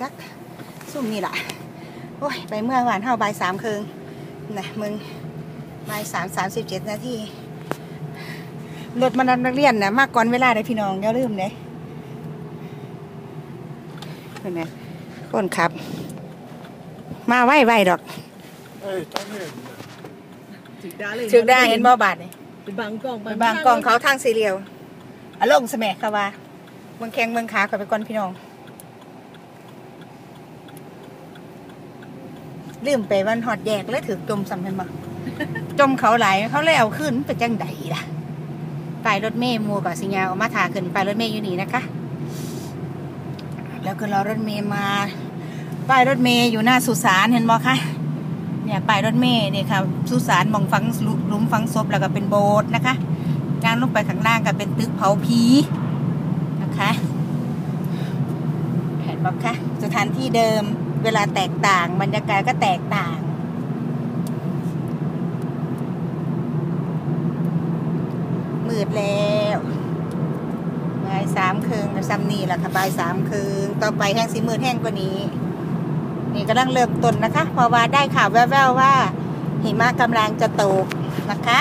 จักซุ่มนี่แหละโอ้ยไปเมื่อวานเท่าบ่ายสามคืนนะมึงบ่ายสามสามสิบเจ็ดนาทีรถมันนักเรียนนะมากก่อนเวลาเลยพี่น้องอย่าลืมเลยเห็นไหมคนขับ มาไหวไหวดอก Ei, tá vendo? ถึกได้เลยถึกได้เห็นบ่บาทนี่เป็นบางกล้องไปบางกองเขาทางสีเรียวอารมณ์สแมัค่ะว่าเมืองแข้งเมืองขาขอยไปก่อนพี่น้อง ลืมไปวันหอดแยกเลยถือจมสำเพ็นบ่จมเขาไหลายเขาเลยเอาขึ้นเป็นจังไดล่ะป้ายรถเมย์มัวกับสิญาออกมาถ่าขึ้นป้ายรถเมย์อยู่นี่นะคะ แล้วก็รอรถเมย์มาป้ายรถเมย์อยู่หน้าสุสานเห็นบ่คะเนี่ยป้ายรถเมย์เนี่ยค่ะสุสานหมองฝังหลุมฝังศพแล้วก็เป็นโบสถ์นะคะย่างลงไปข้างล่างก็เป็นตึกเผาผีนะคะเห็นบ่คะสถานที่เดิม เวลาแตกต่าง บรรยากาศก็แตกต่าง มืดแล้วบ่ายสามคืนกับซัมนี่แหละค่ะบ่ายสามคืนต่อไปแห้งสีมืดแห้งกว่านี้ นี่กำลังเริ่มต้นนะคะ เพราะว่าได้ข่าวแว่วๆว่าหิมะกำลังจะตกนะคะ